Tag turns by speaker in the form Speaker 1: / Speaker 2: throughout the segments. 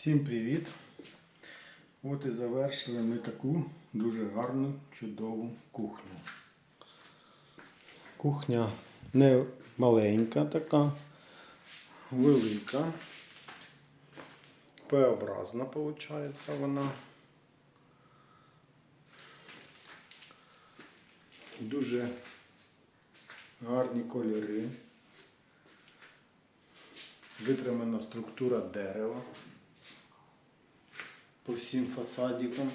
Speaker 1: Всім привіт! От і завершили ми таку дуже гарну, чудову кухню. Кухня не маленька така, велика. П-образна виходить вона. Дуже гарні кольори. Витримана структура дерева по всім фасадикам.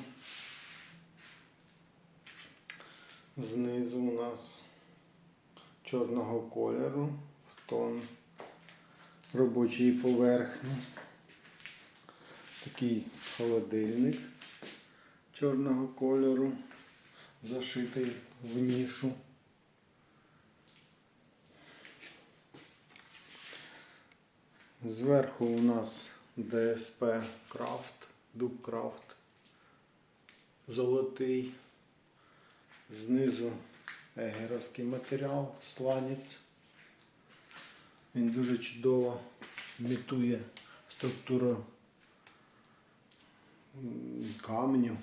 Speaker 1: Знизу у нас чорного кольору в тон робочої поверхні. Такий холодильник чорного кольору, зашитий в нішу. Зверху у нас ДСП Крафт, Дуб Крафт золотий. Знизу егеровський матеріал, сланець. Він дуже чудово імітує структуру каменю,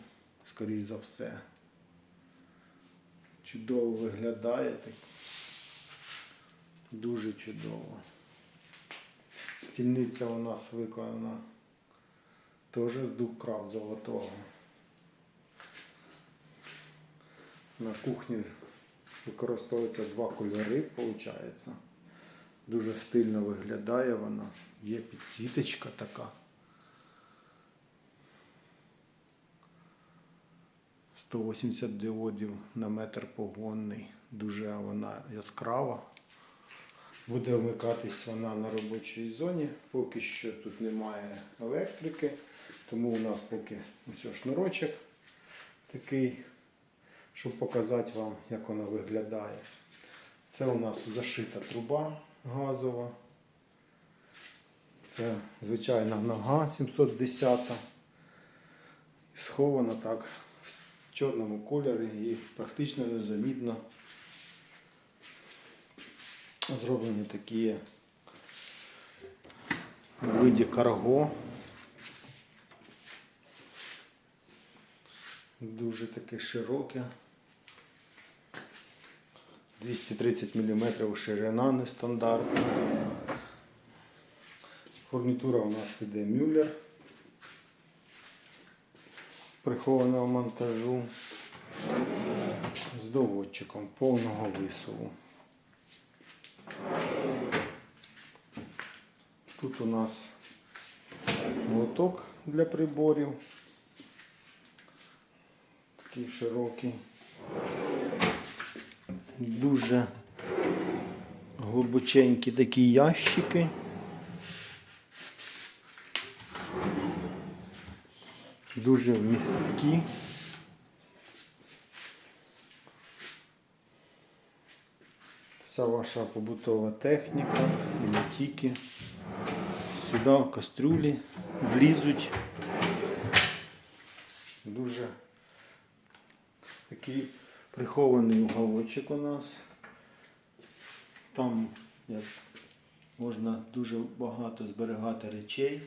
Speaker 1: скоріш за все. Чудово виглядає так. Дуже чудово. Стільниця у нас виконана теж з дубкрафт золотого. На кухні використовується два кольори, виходить. Дуже стильно виглядає вона. Є підсвіточка така. 180 діодів на метр погонний. Дуже вона яскрава. Буде вмикатись вона на робочій зоні. Поки що тут немає електрики, тому у нас поки ось шнурочок такий, щоб показати вам, як вона виглядає. Це у нас зашита труба газова. Це звичайна нога 710. І схована так в чорному кольорі і практично незамітно зроблені такі виді карго. Дуже таке широке. 230 мм ширина нестандартна. Фурнітура у нас іде мюллер прихованого монтажу з доводчиком повного висуву. Тут у нас молоток для приборів. Такий широкий. Дуже глибоченькі такі ящики. Дуже вмісткі. Вся ваша побутова техніка і не тільки. Сюди кастрюлі влізуть. Дуже такий прихований уголочок у нас. Там як можна дуже багато зберігати речей.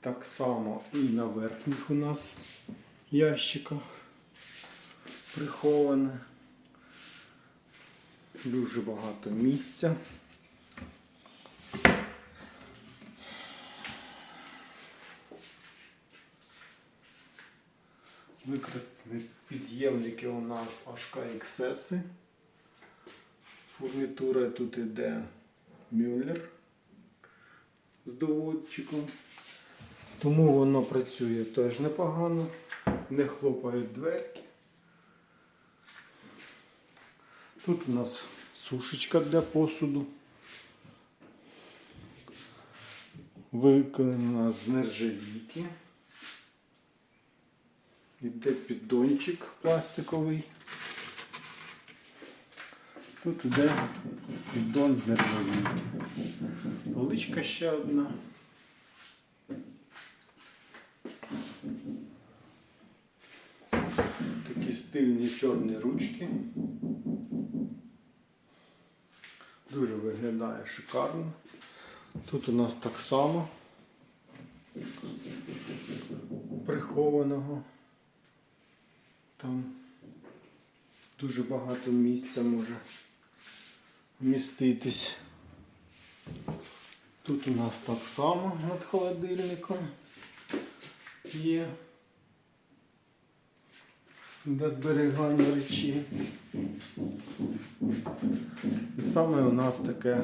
Speaker 1: Так само і на верхніх у нас ящиках приховане. Дуже багато місця. Використані підємники у нас HKXS. Фурнітура тут іде Мюллер з доводчиком. Тому воно працює теж непогано, не хлопають дверки. Тут у нас сушечка для посуду. Виконана з нержавійки. Іде піддончик пластиковий. Тут іде піддон з нержавійки. Поличка ще одна. Такі стильні чорні ручки. Дуже виглядає шикарно. Тут у нас так само прихованого. Там дуже багато місця може вміститись. Тут у нас так само над холодильником є для зберігання речей. І саме у нас таке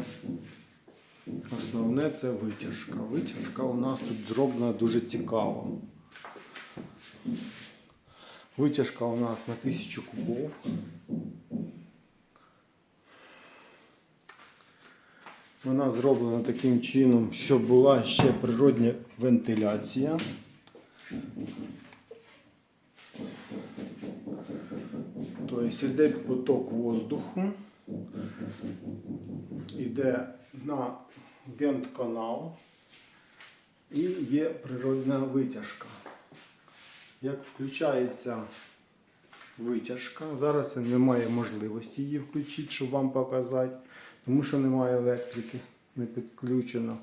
Speaker 1: основне це витяжка. Витяжка у нас тут зроблена дуже цікаво. Витяжка у нас на 1000 кубов. Вона зроблена таким чином, щоб була ще природня вентиляція. Тобто йде поток воздуху, йде на вент-канал і є природна витяжка. Як включається витяжка, зараз немає можливості її включити, щоб вам показати, тому що немає електрики, не підключено.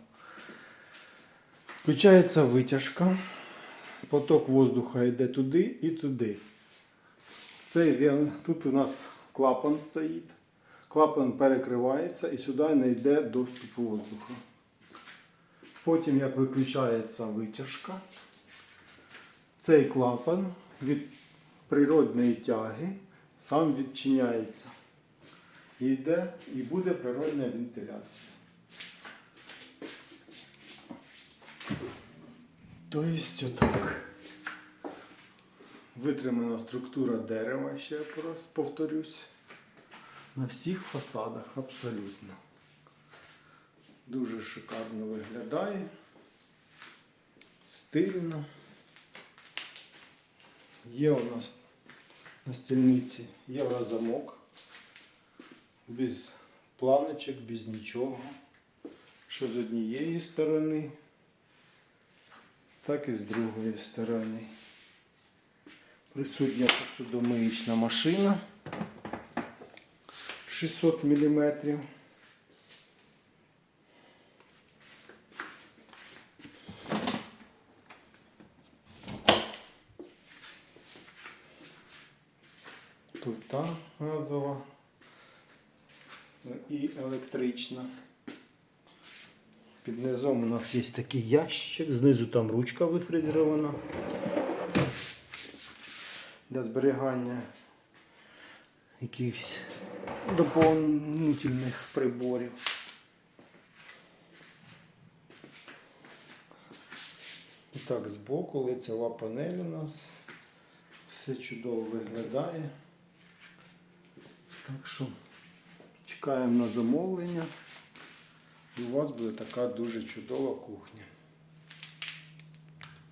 Speaker 1: Включається витяжка, поток воздуха йде туди і туди. Цей він, тут у нас клапан стоїть. Клапан перекривається і сюди не йде доступ воздуха. Потім, як виключається витяжка, цей клапан від природної тяги сам відчиняється. І йде і буде природна вентиляція. Тобто отак. Витримана структура дерева, ще раз повторюсь. На всіх фасадах абсолютно. Дуже шикарно виглядає. Стильно. Є у нас на стільниці єврозамок. Без планочок, без нічого. Що з однієї сторони, так і з другої сторони. Присутня посудомиїчна машина 600 мм. Плита газова і електрична. Під низом у нас є такий ящик, знизу там ручка вифрезерована для зберігання якихось доповнительних приборів. І так, збоку лицева панель у нас. Все чудово виглядає. Так що чекаємо на замовлення. І у вас буде така дуже чудова кухня.